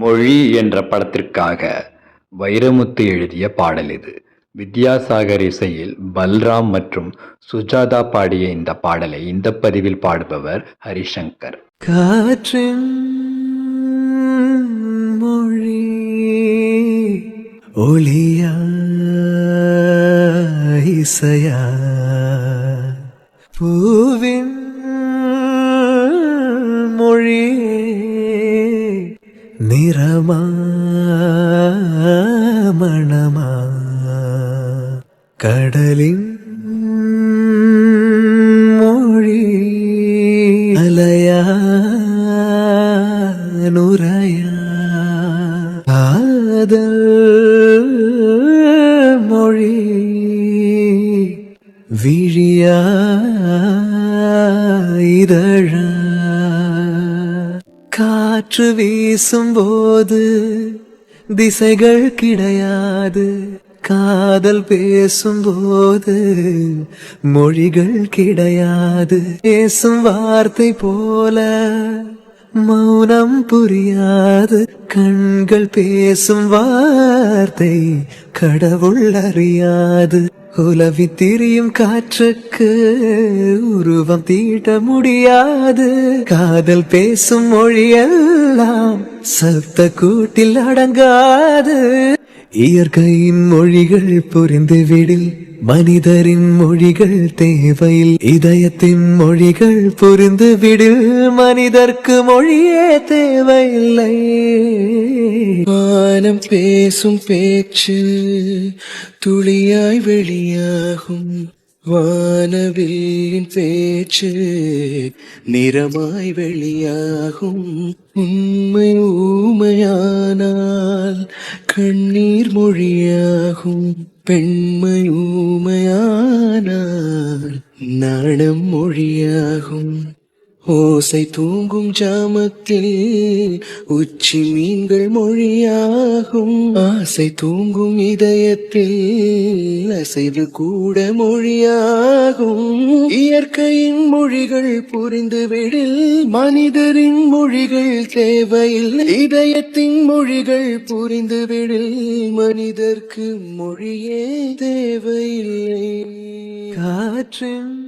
மொழி என்ற படத்திற்காக வைரமுத்து எழுதிய பாடல் இது. வித்யாசாகர் இசையில் பல்ராம் மற்றும் சுஜாதா பாடிய இந்த பாடலை இந்த பதிவில் பாடுபவர் ஹரிசங்கர். காற்றின் மொழி ஒளியா இசையா? பூவின் നിറമാ കടലിൻ മൊഴി അലയാനുരയ ആദൽ മൊഴി വിഴിയ ഇതഴ காற்று வீசும் போது திசைகள் கிடையாது. காதல் பேசும்போது மொழிகள் கிடையாது. பேசும் வார்த்தை போல மௌனம் புரியாது. கண்கள் பேசும் வார்த்தை கடவுள் அறியாது. உலவி திரியும் காற்றுக்கு உருவம் தீட்ட முடியாது. காதல் பேசும் மொழியெல்லாம் சப்த கூட்டில் அடங்காது. இயற்கையின் மொழிகள் புரிந்துவிடில் மனிதரின் மொழிகள் தேவையில். இதயத்தின் மொழிகள் புரிந்துவிடில் மனிதர்க்கு மொழியே தேவையில்லை. வானம் பேசும் பேச்சு துளியாய் வெளியாகும். வானவில்லின் பேச்சு நிறமாய் வெளியாகும். உண்மை ஊமையானா கண்ணீர் மொழியாகும் பெண்மை ஊமையானால் நாணம் மொழியாகும். ஓசை தூங்கும் ஜாமத்தில் உச்சி மீன்கள் மொழியாகும். ஆசை தூங்கும் இதயத்தில் அசைவு கூட மொழியாகும். இயற்கையின் மொழிகள் புரிந்து விடில் மனிதரின் மொழிகள் தேவையில்லை இதயத்தின் மொழிகள் புரிந்து விடில் மனிதர்க்கு மொழியே தேவையில்லை. காற்றின்